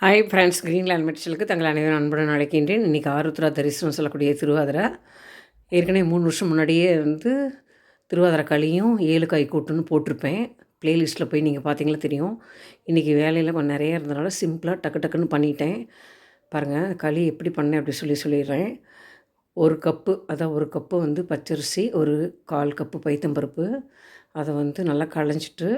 Hi friends Greenland மெடிச்சலுக்கு தங்கள் அனைவரும் அன்புடன் அழைக்கின்றேன். இன்றைக்கி ஆருத்ரா தரிசனம் சொல்லக்கூடிய திருவாதிரை. ஏற்கனவே மூணு வருஷம் முன்னாடியே வந்து திருவாதிரை களியும் ஏழு காய் கூட்டுன்னு போட்டிருப்பேன். ப்ளேலிஸ்ட்டில் போய் நீங்கள் பார்த்தீங்களா தெரியும். இன்றைக்கி வேலையில் கொஞ்சம் நிறைய இருந்தனால சிம்பிளாக டக்கு டக்குன்னு பண்ணிட்டேன். பாருங்கள் களி எப்படி பண்ணேன் அப்படி சொல்லி சொல்லிடுறேன். ஒரு கப்பு அதான் ஒரு கப்பு வந்து பச்சரிசி ஒரு கால் கப்பு பைத்தம்பருப்பு. அதை வந்து நல்லா களைஞ்சிட்டு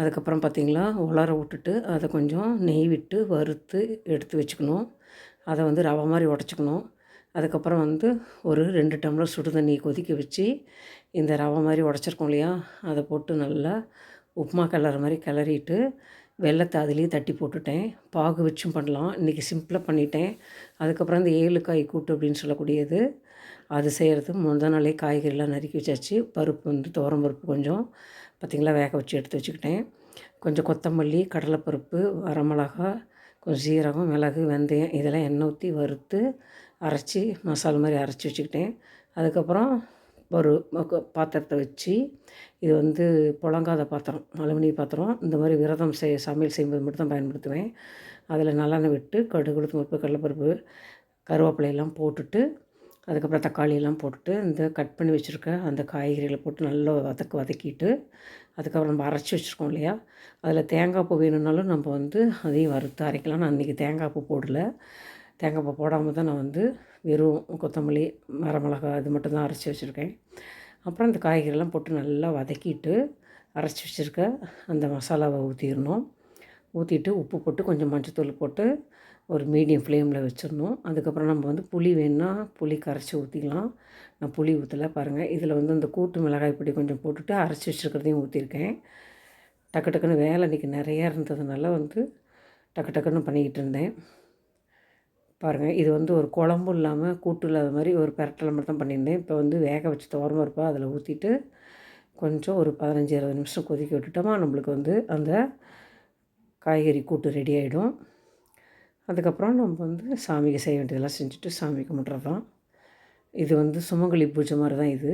அதுக்கப்புறம் பார்த்திங்களா உலர விட்டுட்டு அதை கொஞ்சம் நெய் விட்டு வறுத்து எடுத்து வச்சுக்கணும். அதை வந்து ரவை மாதிரி உடச்சிக்கணும். அதுக்கப்புறம் வந்து ஒரு ரெண்டு டம்ளர் சுடு தண்ணி கொதிக்க வச்சு இந்த ரவை மாதிரி உடச்சிருக்கோம் இல்லையா அதை போட்டு நல்லா உப்புமா கிளற மாதிரி கிளறிட்டு வெள்ளத்தை அதுலேயே தட்டி போட்டுட்டேன். பாகு வச்சும் பண்ணலாம். இன்றைக்கி சிம்பிளாக பண்ணிட்டேன். அதுக்கப்புறம் இந்த ஏழு காய் கூட்டு அப்படின்னு சொல்லக்கூடியது அது செய்கிறது முத நாளே காய்கறிலாம் நறுக்கி வச்சாச்சு. பருப்பு வந்து துவரம் பருப்பு கொஞ்சம் பார்த்திங்களா வேக வச்சு எடுத்து வச்சுக்கிட்டேன். கொஞ்சம் கொத்தமல்லி கடலைப்பருப்பு வரமிளகா கொஞ்சம் சீரகம் மிளகு வெந்தயம் இதெல்லாம் எண்ணெய் ஊற்றி வறுத்து அரைச்சி மசாலா மாதிரி அரைச்சி வச்சுக்கிட்டேன். அதுக்கப்புறம் ஒரு பாத்திரத்தை வச்சு இது வந்து புழங்காத பாத்திரம் அலுமினிய பாத்திரம் இந்த மாதிரி விரதம் செய் சமையல் செய்யும்போது மட்டும் தான் பயன்படுத்துவேன். அதில் நல்லெண்ணெய் விட்டு கடுகு உளுத்தம் பருப்பு கடலைப்பருப்பு கருவேப்பிலையெல்லாம் போட்டுட்டு அதுக்கப்புறம் தக்காளியெல்லாம் போட்டுட்டு இந்த கட் பண்ணி வச்சுருக்க அந்த காய்கறிகளை போட்டு நல்லா வதக்க வதக்கிட்டு அதுக்கப்புறம் நம்ம அரைச்சி வச்சுருக்கோம் இல்லையா? அதில் தேங்காய் பூ வேணும்னாலும் நம்ம வந்து அதையும் வறுத்து அரைக்கலாம். நான் அன்றைக்கி தேங்காய் பூ போடல. தேங்காய் பூ போடாமல் தான் நான் வந்து வெறும் கொத்தமல்லி மரமிளகா இது மட்டும் தான் அரைச்சி வச்சுருக்கேன். அப்புறம் இந்த காய்கறிலாம் போட்டு நல்லா வதக்கிட்டு அரைச்சி வச்சுருக்க அந்த மசாலாவை ஊற்றிடணும். ஊற்றிட்டு உப்பு போட்டு கொஞ்சம் மஞ்சத்தூள் போட்டு ஒரு மீடியம் ஃப்ளேமில் வச்சிடணும். அதுக்கப்புறம் நம்ம வந்து புளி வேணுன்னா புளி கரைச்சி ஊற்றிக்கலாம் நான் புளி ஊற்றலை பாருங்கள் இதில் வந்து இந்த கூட்டு மிளகாய் பொடி கொஞ்சம் போட்டுட்டு அரைச்சி வச்சுருக்கிறதையும் ஊற்றிருக்கேன் டக்கு டக்குன்னு வேலை இன்றைக்கி நிறையா இருந்ததுனால வந்து டக்கு டக்குன்னு பண்ணிக்கிட்டு இருந்தேன். பாருங்கள் இது வந்து ஒரு குழம்பு இல்லாமல் கூட்டு இல்லாத மாதிரி ஒரு பெரட்டலை மட்டும் தான் பண்ணியிருந்தேன். இப்போ வந்து வேக வச்சு துவரமாக இருப்பா அதில் ஊற்றிட்டு கொஞ்சம் ஒரு பதினஞ்சு இருபது நிமிஷம் கொதிக்க விட்டுட்டோமா நம்மளுக்கு வந்து அந்த காய்கறி கூட்டு ரெடி ஆகிடும் அதுக்கப்புறம் நம்ம வந்து சாமிக்கு செய்ய வேண்டியதெல்லாம் செஞ்சுட்டு சாமி கும்பிட்றது தான் இது வந்து சுமங்கலி பூஜை மாதிரி தான் இது.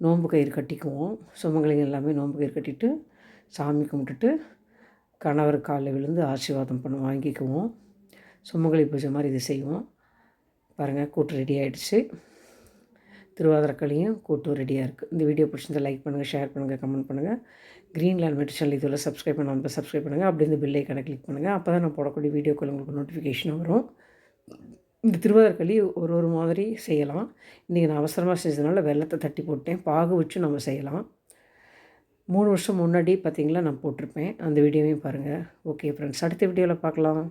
நோன்பு கயிறு கட்டிக்குவோம். சுமங்கலிங்க எல்லாமே நோன்பு கயிறு கட்டிட்டு சாமி கும்பிட்டுட்டு கணவர் காலில் விழுந்து ஆசீர்வாதம் பண்ண வாங்கிக்குவோம். சுமங்கலி பூஜை மாதிரி இது செய்வோம். பாருங்கள் கூட்டு ரெடி ஆகிடுச்சு திருவாதிரக்கலையும் கூட்டும் ரெடியாக இருக்குது. இந்த வீடியோ பிடிச்சிருந்தால் லைக் பண்ணுங்கள் ஷேர் பண்ணுங்கள் கமெண்ட் பண்ணுங்கள் க்ரீன் லேண்ட் சேனல் இதில் சப்ஸ்கிரைப் பண்ணாமல் சப்ஸ்கிரைப் பண்ணுங்கள் அப்படி இந்த பில்லைக்கான கிளிக் பண்ணுங்கள் அப்போ தான் நான் போடக்கூடிய வீடியோக்கள் உங்களுக்கு நோட்டிஃபிகேஷன் வரும். இந்த திருவாதிரக்களி ஒரு ஒரு மாதிரி செய்யலாம். இன்றைக்கி நான் அவசரமாக செஞ்சதுனால வெள்ளத்தை தட்டி போட்டேன். பாகு வச்சு நம்ம செய்யலாம். மூணு வருஷம் முன்னாடி பார்த்திங்களா நான் போட்டிருப்பேன். அந்த வீடியோவையும் பாருங்கள் ஓகே ஃப்ரெண்ட்ஸ் அடுத்த வீடியோவில் பார்க்கலாம்.